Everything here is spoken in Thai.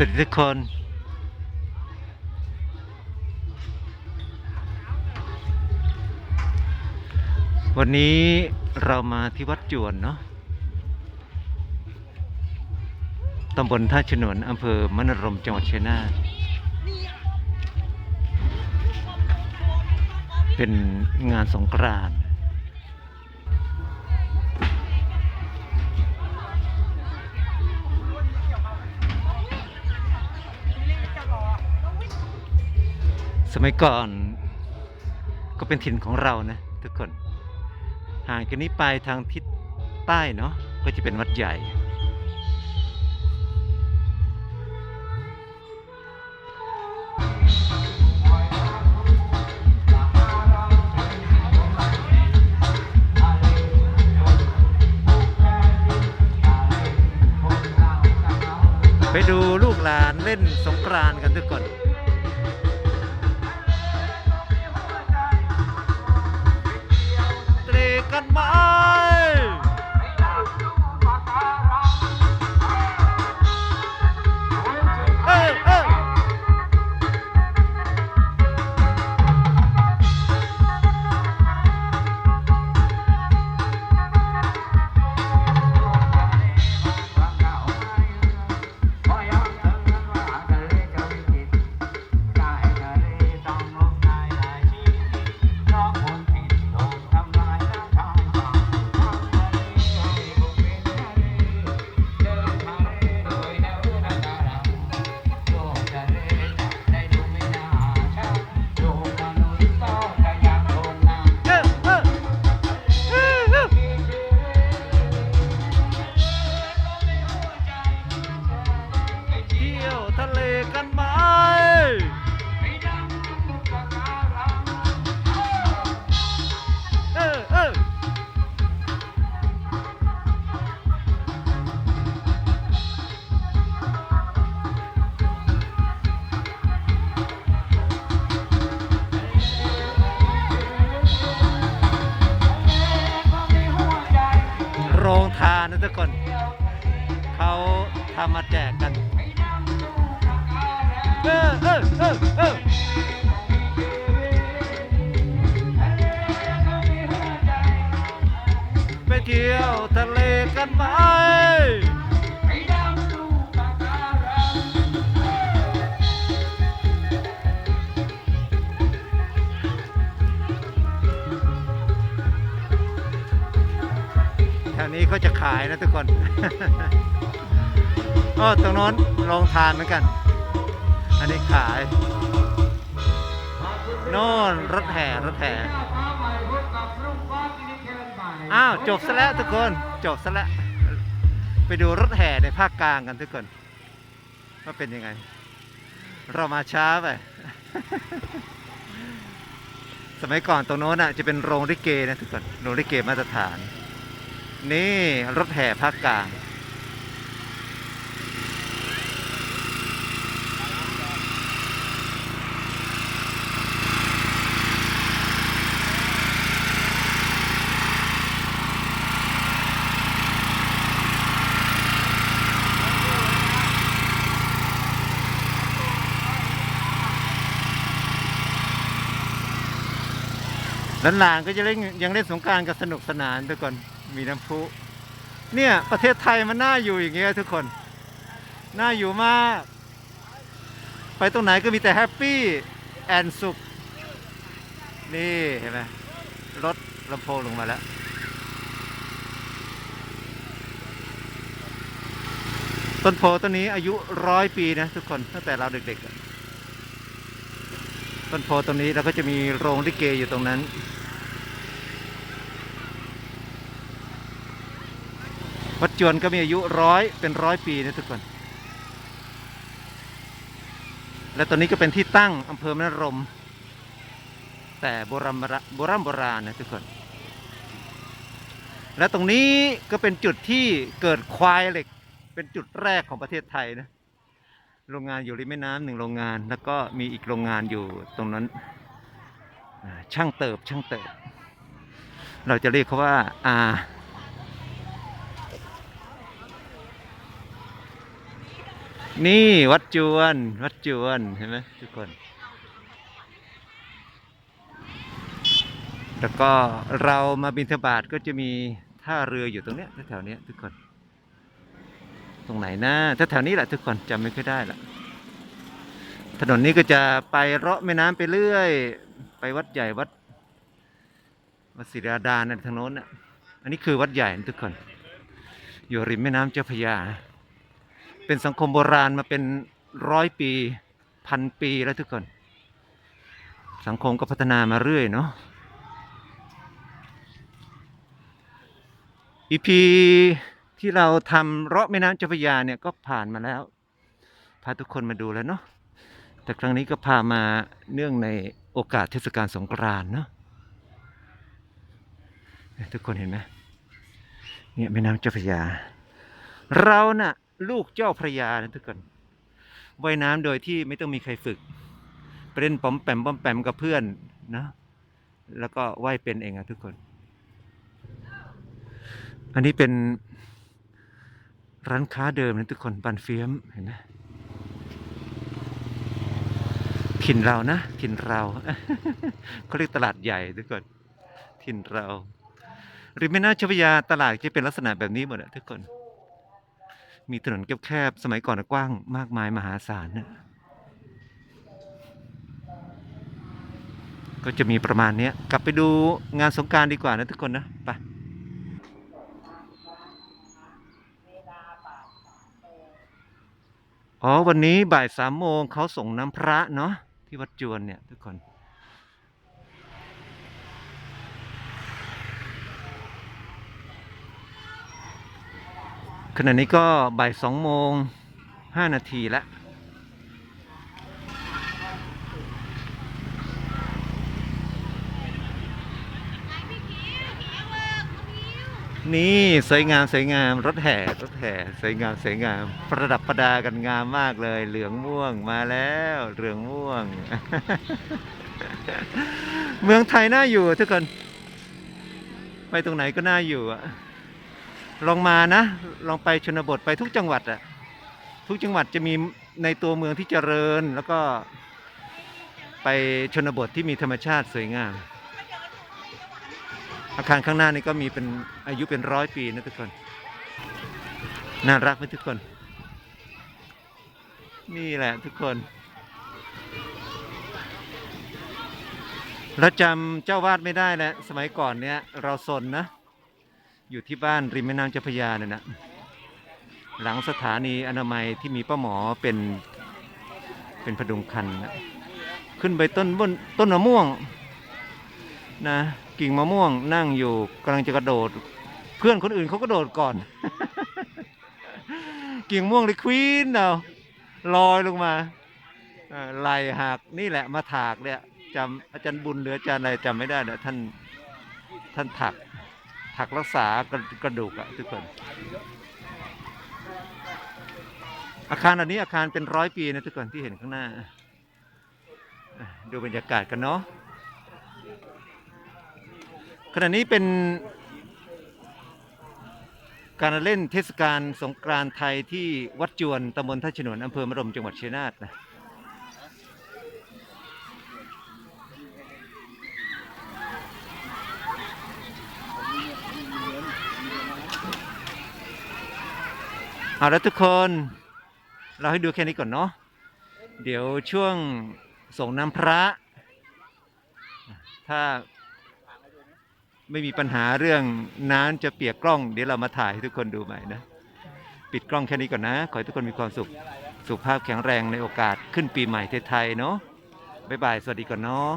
สวัสดีทุกคน วันนี้เรามาที่วัดจวนเนาะตำบลท่าฉนวนอำเภอมนรมจังหวัดชัยนาทเป็นงานสงกรานต์ มัยก่อนก็เป็นถิ่นของเรานะทุกคน ห่างจากนี้ไปทางทิศใต้เนาะก็จะเป็นวัดใหญ่ ไปดูลูกหลานเล่นสงกรานต์กันทุกคน กันไหมเนะทุกคน เขาทำมาแจกกันเออเออเออเออไปเที่ยวทะเลกันไหม นี้เขาจะขายนะทุกคนโอ้ตรงโน้นโรงทานเหมือนกัน อันนี้ขายโน่นรถแห่รถแห่อ้าวจบซะแล้วทุกคนจบซะแล้วไปดูรถแห่ในภาคกลางกันทุกคนว่าเป็นยังไง เรามาช้าไปสมัยก่อนตรงโน้นอะจะเป็นโรงลิเกนะทุกคนโรงลิเกมาตรฐาน นี่รถแห่ภาคกลาง หลานๆก็จะเล่นยังเล่นสงการกับสนุกสนานทุกคน มีน้ำพุเนี่ยประเทศไทยมันน่าอยู่อย่างเงี้ยทุกคน น่าอยู่มาก ไปตรงไหนก็มีแต่แฮปปี้แอนสุข นี่เห็นไหมรถลำโพงลงมาแล้วต้นโพต้นนี้อายุร้อยปีนะทุกคนตั้งแต่เราเด็กๆต้นโพต้นนี้เราก็จะมีโรงลิเกอยู่ตรงนั้น วัดจวนก็มีอายุร้อยเป็นร้อยปีนะทุกคน และตอนนี้ก็เป็นที่ตั้งอำเภอมนรม แต่โบราณโบราณโบราณนะทุกคน และตรงนี้ก็เป็นจุดที่เกิดควายเหล็ก เป็นจุดแรกของประเทศไทยนะ โรงงานอยู่ริมแม่น้ำหนึ่งโรงงาน แล้วก็มีอีกโรงงานอยู่ตรงนั้น ช่างเติบช่างเติบ เราจะเรียกเขาว่าอา นี่วัดจวน วัดจวนเห็นไหมทุกคน แล้วก็เรามาบินทบาทก็จะมีท่าเรืออยู่ตรงเนี้ยแถวเนี้ยทุกคน ตรงไหนนะถ้าแถวนี้แหละทุกคนจำไม่ค่อยได้ละถนนนี้ก็จะไปเลาะแม่น้ำไปเรื่อย ไปวัดใหญ่วัดวัดศิราดานนทางโน้นน่ะอันนี้คือวัดใหญ่ทุกคน อยู่ริมแม่น้ำเจ้าพระยา เป็นสังคมโบราณมาเป็นร้อยปีพันปีแล้วทุกคน สังคมก็พัฒนามาเรื่อยเนาะอีพีที่เราทำเลาะแม่น้ำเจ้าพระยาเนี่ยก็ผ่านมาแล้ว พาทุกคนมาดูแล้วเนาะแต่ครั้งนี้ก็พามาเนื่องในโอกาสเทศกาลสงกรานต์เนาะทุกคนเห็นไหมเนี่ยแม่น้ำเจ้าพระยา เราน่ะ ลูกเจ้าพระยานะทุกคนว่ายน้ำโดยที่ไม่ต้องมีใครฝึกไปเล่นปอมแปมปอมแปมกับเพื่อนนะแล้วก็ว่ายเป็นเองอะทุกคน อันนี้เป็นร้านค้าเดิมนะทุกคนบันเฟียมเห็นไหมถิ่นเรานะถิ่นเราเขาเรียกตลาดใหญ่ทุกคนถิ่นเราริมแม่น้ำเจ้าพระยาตลาดจะเป็นลักษณะแบบนี้หมดอะทุกคน มีถนนแคบๆสมัยก่อนกว้างมากมายมหาศาลนะก็จะมีประมาณเนี้ยกลับไปดูงานสงการดีกว่านะทุกคนนะไปอ๋อวันนี้บ่ายสามโมงเขาส่งน้ำพระเนาะที่วัดจวนเนี่ยทุกคน ขณะนี้ก็บ่ายสองโมงห้านาทีแล้วนี่สวยงามสวยงามรถแห่รถแห่สวยงามสวยงาม ประดับประดากันงามมากเลย เหลืองม่วงมาแล้วเหลืองม่วง เมืองไทยน่าอยู่ทุกคน ไปตรงไหนก็น่าอยู่อะ ลองมานะลองไปชนบทไปทุกจังหวัดอะทุกจังหวัดจะมีในตัวเมืองที่เจริญแล้วก็ไปชนบทที่มีธรรมชาติสวยงาม อาคารข้างหน้านี่ก็มีเป็นอายุเป็นร้อยปีนะทุกคน น่ารักไหมทุกคน นี่แหละทุกคนเราจำเจ้าวาดไม่ได้แล้วสมัยก่อนเนี่ยเราสนนะ อยู่ที่บ้านริมแม่น้ำเจ้าพระยาเนี่ยนะหลังสถานีอนามัยที่มีป้าหมอเป็นเป็นพดุงคันนะขึ้นไปต้นบนต้นมะม่วงนะกิ่งมะม่วงนั่งอยู่กำลังจะกระโดด เพื่อนคนอื่นเขากระโดดก่อน กิ่งม่วงเลยควีนเอาลอยลงมาไหลหักนี่แหละมาถากเนี่ยจำอาจารย์บุญหรืออาจารย์อะไรจำไม่ได้เนี่ยท่านท่านถัก ถักรักษากระกระดูกอะทุกคน อาคารอันนี้อาคารเป็นร้อยปีนะทุกคนที่เห็นข้างหน้า ดูบรรยากาศกันเนาะขณะนี้เป็นการเล่นเทศกาลสงกรานต์ไทยที่วัดจวนตำบลท่าฉนวนอำเภอมะรมจังหวัดชัยนาทนะ เอาละทุกคนเราให้ดูแค่นี้ก่อนเนาะเดี๋ยวช่วงส่งน้ำพระ ถ้าไม่มีปัญหาเรื่องน้ำจะเปียกกล้อง เดี๋ยวเรามาถ่ายให้ทุกคนดูใหม่นะ ปิดกล้องแค่นี้ก่อนนะ ขอให้ทุกคนมีความสุข สุขภาพแข็งแรงในโอกาสขึ้นปีใหม่ไทยๆเนาะบ๊ายบาย สวัสดีก่อนเนาะ